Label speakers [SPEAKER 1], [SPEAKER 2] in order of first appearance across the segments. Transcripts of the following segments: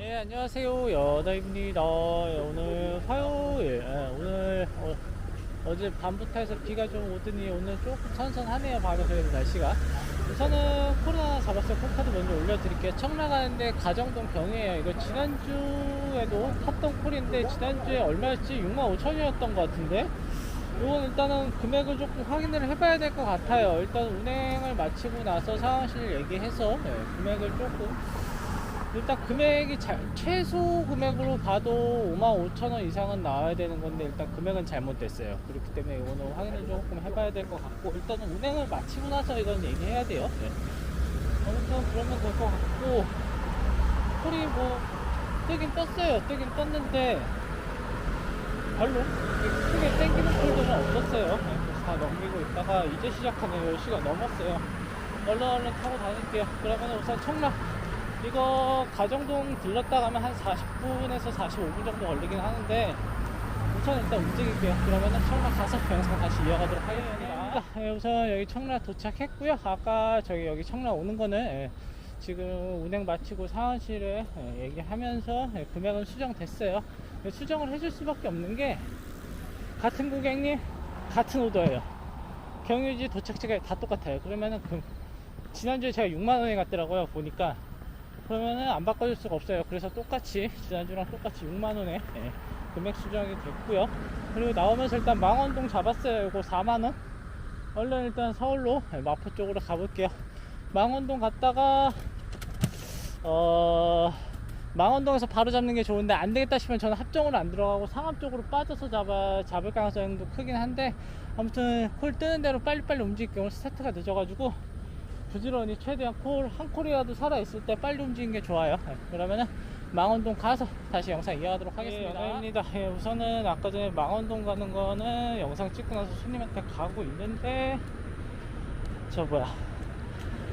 [SPEAKER 1] 예, 안녕하세요. 여다입니다. 예, 오늘 화요일, 예, 오늘 어, 제 밤부터 해서 비가 좀 오더니 오늘 조금 선선하네요. 밤에 그래도 날씨가. 우선은 코로나 잡았어요. 포카드 먼저 올려드릴게요. 청라가는데 가정동 병이에요. 이거 지난주에도 탔던 콜인데 지난주에 얼마였지? 6만 5천이었던 것 같은데. 이건 일단은 금액을 조금 확인을 해봐야 될 것 같아요. 일단 운행을 마치고 나서 상황실 얘기해서 예, 금액을 조금 일단 금액이 잘, 최소 금액으로 봐도 5만 5천 원 이상은 나와야 되는 건데 일단 금액은 잘못됐어요. 그렇기 때문에 이거는 확인을 조금 해봐야 될 것 같고 일단은 운행을 마치고 나서 이건 얘기해야 돼요. 네. 아무튼 그러면 될 것 같고 콜이 뭐 뜨긴 떴어요. 뜨긴 떴는데 별로 크게 땡기는 콜들은 없었어요. 네, 다 넘기고 있다가 이제 시작하네요. 10시가 넘었어요. 얼른 얼른 타고 다닐게요. 그러면 우선 청라 이거 가정동 들렀다 가면 한 40분에서 45분 정도 걸리긴 하는데 우선 일단 움직일게요. 그러면은 청라 가서 영상 다시 이어가도록 하겠습니다. 예, 우선 여기 청라 도착했고요. 아까 저기 여기 청라 오는 거는 예, 지금 운행 마치고 사원실에 예, 얘기하면서 예, 금액은 수정됐어요. 예, 수정을 해줄 수밖에 없는 게 같은 고객님 같은 오더예요. 경유지 도착지가 다 똑같아요. 그러면은 그 지난주에 제가 6만 원에 갔더라고요. 보니까 그러면은 안 바꿔줄 수가 없어요. 그래서 똑같이 지난주랑 똑같이 6만 원에 예, 금액 수정이 됐고요. 그리고 나오면서 일단 망원동 잡았어요. 이거 4만 원. 얼른 일단 서울로 예, 마포 쪽으로 가볼게요. 망원동 갔다가 어 망원동에서 바로 잡는 게 좋은데 안 되겠다 싶으면 저는 합정으로 안 들어가고 상암 쪽으로 빠져서 잡아 잡을 가능성도 크긴 한데 아무튼 콜 뜨는 대로 빨리빨리 움직일게요. 오늘 스타트가 늦어가지고 부지런히 최대한 콜 한 콜이라도 살아 있을 때 빨리 움직이는 게 좋아요. 네, 그러면은 망원동 가서 다시 영상 이어가도록 하겠습니다. 입니다 예, 우선은 아까 전에 망원동 가는 거는 영상 찍고 나서 손님한테 가고 있는데 저 뭐야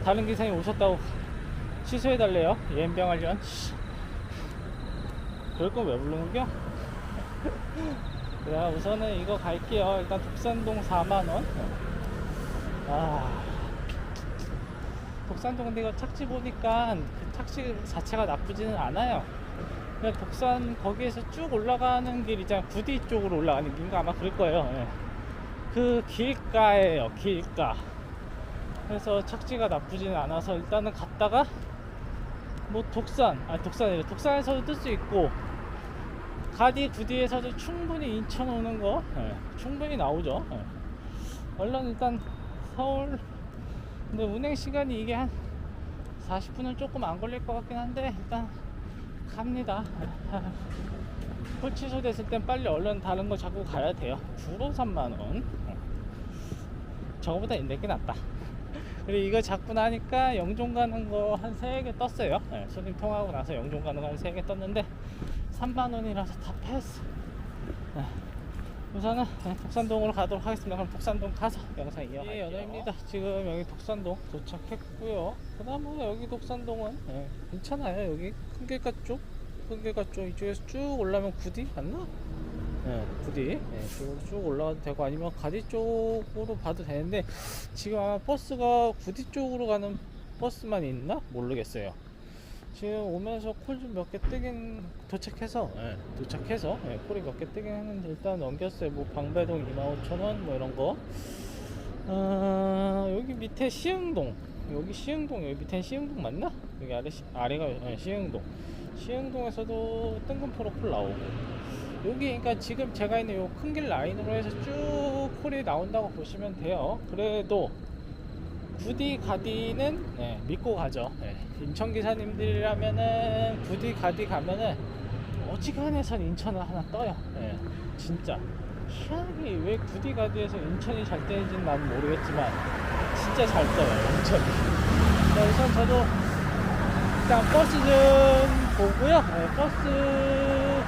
[SPEAKER 1] 다른 기사님 오셨다고 취소해 달래요. 예병 관련. 씨. 그럴 건왜 부르는겨? 그래 우선은 이거 갈게요. 일단 독산동 4만 원. 아. 독산동 근데 이거 착지 보니까 그 착지 자체가 나쁘지는 않아요. 그냥 독산 거기에서 쭉 올라가는 길이잖아. 부디 쪽으로 올라가는 길인가 아마 그럴 거예요. 예. 그 길가예요. 길가. 그래서 착지가 나쁘지는 않아서 일단은 갔다가 뭐 독산, 아 독산이래. 독산에서도 뜰 수 있고 가디 구디에서도 충분히 인천 오는 거 예, 충분히 나오죠. 예. 얼른 일단 서울 근데 운행 시간이 이게 한 40분은 조금 안 걸릴 것 같긴 한데 일단 갑니다. 콜 취소됐을 땐 빨리 얼른 다른 거 잡고 가야 돼요. 주로 3만 원. 저거보다 내게 낫다. 그리고 이거 잡고 나니까 영종 가는 거 한 3개 떴어요. 네, 손님 통하고 나서 영종 가는 거 한 3개 떴는데 3만 원이라서 다 패스. 네. 우선은 네, 독산동으로 가도록 하겠습니다. 그럼 독산동 가서 영상 이어갈게요. 예, 연어입니다. 지금 여기 독산동 도착했고요. 그다음 여기 독산동은 예, 괜찮아요. 여기 큰 길가 쪽, 큰 길가 쪽 이쪽에서 쭉 올라면 구디 맞나? 예, 구디 예, 쪽으로 쭉 올라가도 되고 아니면 가디 쪽으로 봐도 되는데 지금 아마 버스가 구디 쪽으로 가는 버스만 있나 모르겠어요. 지금 오면서 콜 좀 몇 개 뜨긴 도착해서 예, 도착해서 예, 콜이 몇 개 뜨긴 했는데 일단 넘겼어요. 뭐 방배동 25,000원 뭐 이런 거. 어, 여기 밑에 시흥동. 여기 시흥동 여기 밑에 시흥동 맞나? 여기 아래 시, 아래가 예, 시흥동. 시흥동에서도 뜬금포로 콜 나오고. 여기 그러니까 지금 제가 있는 요 큰 길 라인으로 해서 쭉 콜이 나온다고 보시면 돼요. 그래도 부디 가디는 네, 믿고 가죠. 네, 인천 기사님들이라면은 부디 가디 가면은 어지간해선 인천을 하나 떠요. 네, 진짜 희한하게 왜 부디 가디에서 인천이 잘 뜨는지는 나는 모르겠지만 진짜 잘 떠요. 인천이. 네, 우선 저도 일단 버스 좀 보고요. 네, 버스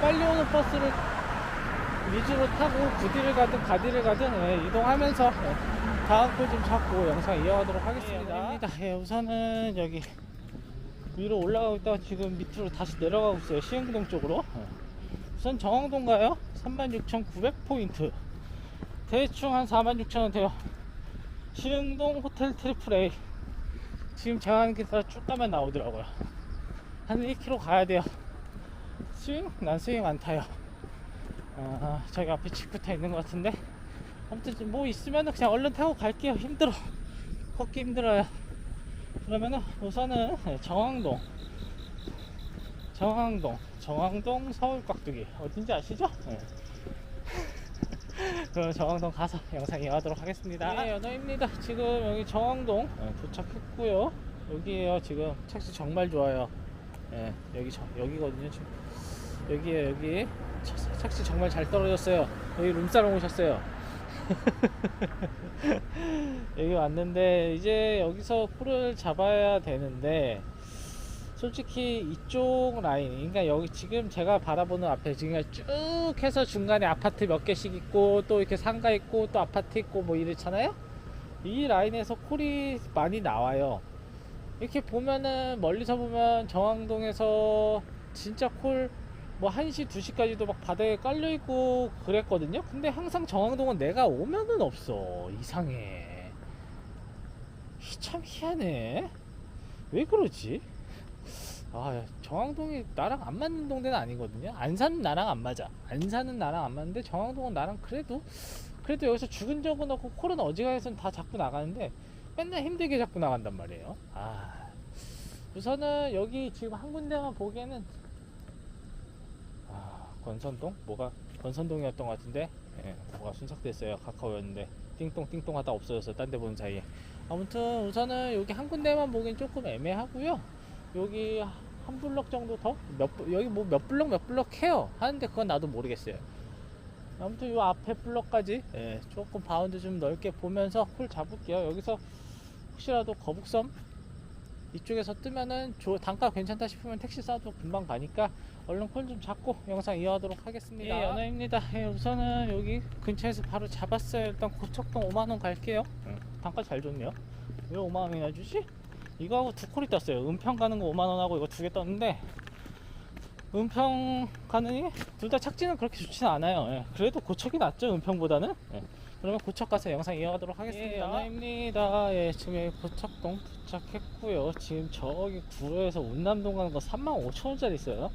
[SPEAKER 1] 빨리 오는 버스를 위주로 타고 부디를 가든 가디를 가든 네, 이동하면서 네, 다음 콜좀 잡고 영상 이어가도록 하겠습니다. 예, 우선은 여기 위로 올라가고 있다가 지금 밑으로 다시 내려가고 있어요. 시흥동 쪽으로. 예. 우선 정황동 가요. 36,900포인트. 대충 한 46,000원 돼요. 시흥동 호텔 트리플 A. 지금 제가 하는 길 따라 쭉 가면 나오더라고요. 한 1km 가야 돼요. 스윙? 난 스윙 안 타요. 아, 저기 앞에 직구타 있는 것 같은데. 아무튼 좀뭐 있으면은 그냥 얼른 타고 갈게요. 힘들어. 걷기 힘들어요. 그러면은 우선은 네, 정왕동. 정왕동. 정왕동 서울 깍두기. 어딘지 아시죠? 네. 그럼 정왕동 가서 영상 이어가도록 하겠습니다. 네, 연어입니다. 지금 여기 정왕동 네, 도착했고요. 여기에요. 지금 택시 정말 좋아요. 네, 여기 저, 여기거든요. 지금 여기에 여기 차- 택시 정말 잘 떨어졌어요. 여기 룸사롱 오셨어요. 여기 왔는데 이제 여기서 콜을 잡아야 되는데 솔직히 이쪽 라인 그러니까 여기 지금 제가 바라보는 앞에 지금 쭉 해서 중간에 아파트 몇 개씩 있고 또 이렇게 상가 있고 또 아파트 있고 뭐 이렇잖아요 이 라인에서 콜이 많이 나와요 이렇게 보면은 멀리서 보면 정왕동에서 진짜 콜 뭐 1시 2시까지도 막 바닥에 깔려 있고 그랬거든요 근데 항상 정왕동은 내가 오면은 없어 이상해 이참 희한해 왜 그러지 아, 정왕동이 나랑 안 맞는 동네는 아니거든요. 안산은 나랑 안 맞아. 안산은 나랑 안 맞는데 정왕동은 나랑 그래도 그래도 여기서 죽은 적은 없고 콜은 어지간해서는 다 잡고 나가는데 맨날 힘들게 잡고 나간단 말이에요. 아, 우선은 여기 지금 한 군데만 보기에는 아, 권선동 뭐가 권선동이었던 것 같은데 예, 뭐가 순삭됐어요. 카카오였는데 띵동 띵동 하다 없어졌어. 딴데 보는 사이에. 아무튼 우선은 여기 한 군데만 보기엔 조금 애매하고요. 여기 한 블럭 정도 더? 몇, 블- 여기 뭐 몇 블럭 몇 블럭 해요. 하는데 그건 나도 모르겠어요. 아무튼 요 앞에 블럭까지 예, 조금 바운드 좀 넓게 보면서 콜 잡을게요. 여기서 혹시라도 거북섬 이쪽에서 뜨면은 조, 단가 괜찮다 싶으면 택시 싸도 금방 가니까 얼른 콜 좀 잡고 영상 이어가도록 하겠습니다. 예, 연어입니다. 예, 우선은 여기 근처에서 바로 잡았어요. 일단 고척동 5만원 갈게요. 응, 단가 잘 줬네요. 왜 5만원이나 주지? 이거하고 두 콜이 떴어요. 은평 가는 거 5만원 하고 이거 두 개 떴는데 은평 가느니 둘 다 착지는 그렇게 좋지는 않아요. 예, 그래도 고척이 낫죠 은평보다는. 예, 그러면 고척 가서 영상 이어가도록 하겠습니다. 예, 연아입니다. 예, 지금 여기 고척동 도착했고요. 지금 저기 구로에서 운남동 가는 거 3만 5천 원짜리 있어요.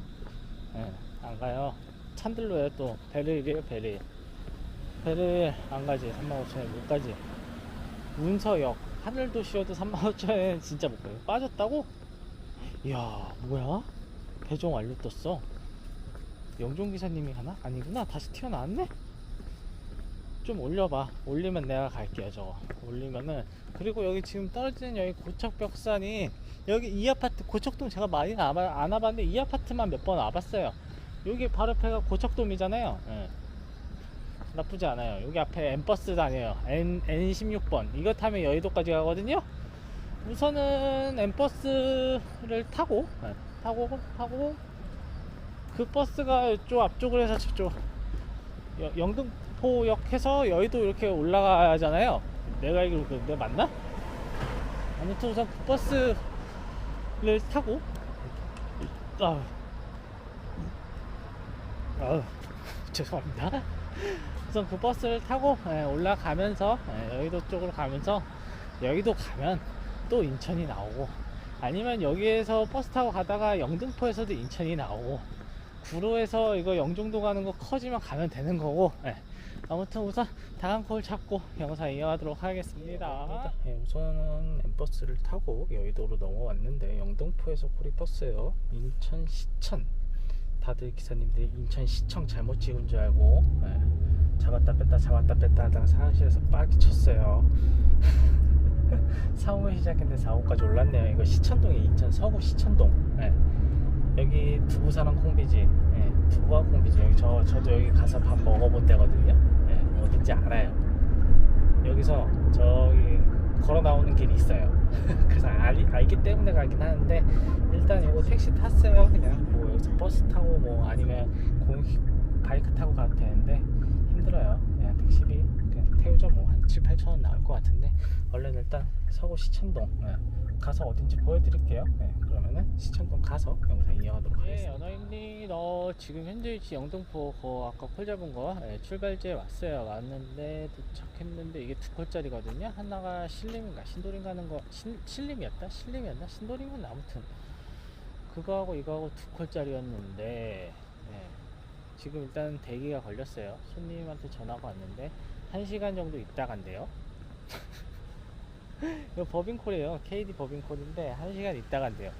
[SPEAKER 1] 예, 안 가요. 찬들로요 또 베르일이에요 베르일. 베르일 안 가지 3만 5천 원못 가지. 문서역 하늘도 쉬어도 3만 5천 원 진짜 못 가요. 빠졌다고? 이야 뭐야? 배정 완료 떴어. 영종 기사님이 가나? 아니구나. 다시 튀어나왔네. 좀 올려봐. 올리면 내가 갈게요. 저거 올리면은 그리고 여기 지금 떨어지는 여기 고척벽산이 여기 이 아파트 고척동 제가 많이 안, 와- 안 와봤는데 이 아파트만 몇 번 와봤어요. 여기 바로 옆에가 고척돔이잖아요. 예. 나쁘지 않아요. 여기 앞에 N버스 다녀요. N, N16번. 이거 타면 여의도까지 가거든요. 우선은 N버스를 타고, 네, 타고, 타고, 그 버스가 이쪽 앞쪽으로 해서 저쪽, 여- 영등포역 해서 여의도 이렇게 올라가잖아요. 내가 알기로 그런데 맞나? 아무튼 우선 그 버스를 타고, 아, 아, 죄송합니다. 우선 그 버스를 타고 예, 올라가면서 예, 여의도 쪽으로 가면서 여의도 가면 또 인천이 나오고 아니면 여기에서 버스 타고 가다가 영등포에서도 인천이 나오고 구로에서 이거 영종도 가는 거 커지면 가면 되는 거고 예. 아무튼 우선 다간콜 잡고 영상 이어가도록 하겠습니다. 예, 우선은 N버스를 타고 여의도로 넘어왔는데 영등포에서 콜이 떴어요. 인천 시천. 다들 기사님들이 인천 시청 잘못 찍은 줄 알고 예, 잡았다 뺐다 잡았다 뺐다 하다가 사무실에서 빡이 쳤어요. 3호에 시작했는데 4호까지 올랐네요. 이거 시천동이 인천 서구 시천동. 예. 여기 두부사랑 콩비지. 예, 두부와 콩비지. 여기 저, 저도 여기 가서 밥 먹어본 데거든요. 예, 어딘지 알아요. 여기서 저기 걸어 나오는 길이 있어요. 그래서 알, 알기 때문에 가긴 하는데 일단 이거 택시 탔어요. 그냥 뭐 여기서 버스 타고 뭐 아니면 공 바이크 타고 가도 되는데 힘들어요. 그냥 택시비. 그냥 태우죠 뭐한 7, 8천 원 나올 것 같은데 얼른 일단 서구 시천동 예, 가서 어딘지 보여드릴게요. 예, 그러면은 시천동 가서 영상 이어가도록 하겠습니다. 예, 연어입니다 지금 현재 위치 영등포 그 아까 콜 잡은 거 예, 출발지에 왔어요. 왔는데 도착했는데 이게 두 콜짜리거든요. 하나가 신림인가? 신도림 가는 거 신, 신림이었다? 신림이었나? 신도림은 아무튼 그거하고 이거하고 두 콜짜리였는데 예, 지금 일단 대기가 걸렸어요. 손님한테 전화가 왔는데 한 시간 정도 있다 간대요. 이거 법인콜이에요. KD 법인콜인데 한 시간 있다 간대요.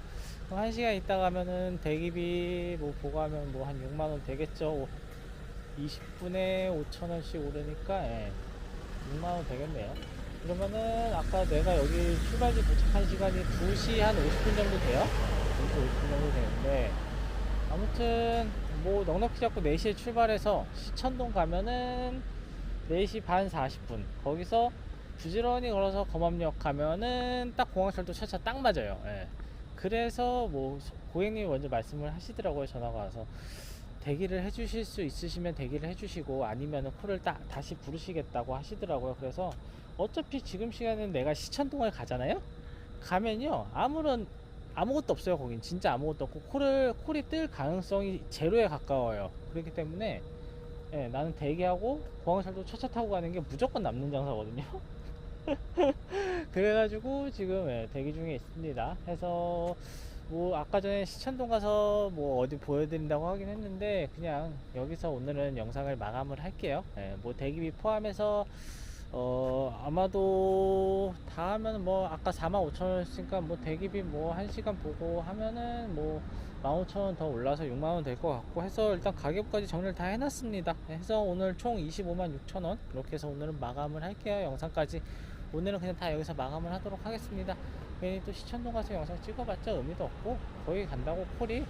[SPEAKER 1] 그럼 한 시간 있다 가면은 대기비 뭐 보고하면 뭐 한 6만 원 되겠죠. 20분에 5천 원씩 오르니까 예, 6만 원 되겠네요. 그러면은 아까 내가 여기 출발지 도착한 시간이 2시 한 50분 정도 돼요. 2시 50분 정도 되는데 아무튼 뭐 넉넉히 잡고 4시에 출발해서 시천동 가면은 4시 반 40분 거기서 부지런히 걸어서 검암역 가면은 딱 공항철도 차차 딱 맞아요. 예. 그래서 뭐 고객님이 먼저 말씀을 하시더라고요. 전화가 와서 대기를 해주실 수 있으시면 대기를 해주시고 아니면은 콜을 딱 다시 부르시겠다고 하시더라고요. 그래서 어차피 지금 시간은 내가 시천동을 가잖아요. 가면요 아무런 아무것도 없어요. 거긴 진짜 아무것도 없고 콜을 콜이 뜰 가능성이 제로에 가까워요. 그렇기 때문에 예, 나는 대기하고 공항철도 차차 타고 가는 게 무조건 남는 장사거든요. 그래가지고 지금 예, 대기 중에 있습니다. 해서 뭐 아까 전에 시천동 가서 뭐 어디 보여드린다고 하긴 했는데 그냥 여기서 오늘은 영상을 마감을 할게요. 예, 뭐 대기비 포함해서 어 아마도 다 하면 뭐 아까 45,000원이었으니까 뭐 대기비 뭐 1시간 보고 하면은 뭐 15,000원 더 올라서 6만원 될 것 같고 해서 일단 가격까지 정리를 다 해놨습니다. 해서 오늘 총 25만 6천원. 이렇게 해서 오늘은 마감을 할게요. 영상까지. 오늘은 그냥 다 여기서 마감을 하도록 하겠습니다. 괜히 또 시천동 가서 영상 찍어봤자 의미도 없고 거기 간다고 콜이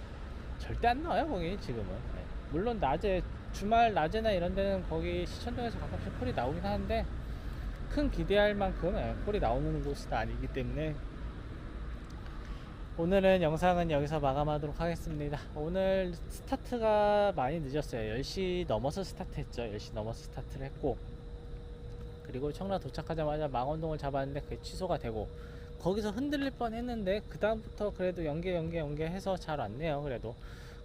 [SPEAKER 1] 절대 안 나와요 거기 지금은. 네. 물론 낮에 주말 낮에나 이런 데는 거기 시천동에서 가끔씩 콜이 나오긴 하는데 큰 기대할 만큼 예, 콜이 나오는 곳은 아니기 때문에 오늘은 영상은 여기서 마감하도록 하겠습니다. 오늘 스타트가 많이 늦었어요. 10시 넘어서 스타트했죠. 10시 넘어서 스타트를 했고 그리고 청라 도착하자마자 망원동을 잡았는데 그게 취소가 되고 거기서 흔들릴 뻔 했는데 그 다음부터 그래도 연계 연계 연계 해서 잘 왔네요. 그래도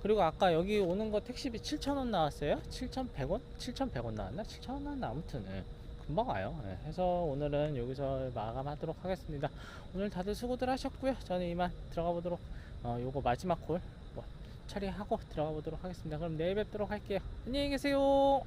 [SPEAKER 1] 그리고 아까 여기 오는 거 택시비 7,000원 나왔어요. 7,100원? 7,100원 나왔나? 7,000원 나왔나? 아무튼 예. 금방 와요. 예, 해서 오늘은 여기서 마감하도록 하겠습니다. 오늘 다들 수고들 하셨고요. 저는 이만 들어가 보도록 어, 요거 마지막 콜 뭐, 처리하고 들어가 보도록 하겠습니다. 그럼 내일 뵙도록 할게요. 안녕히 계세요.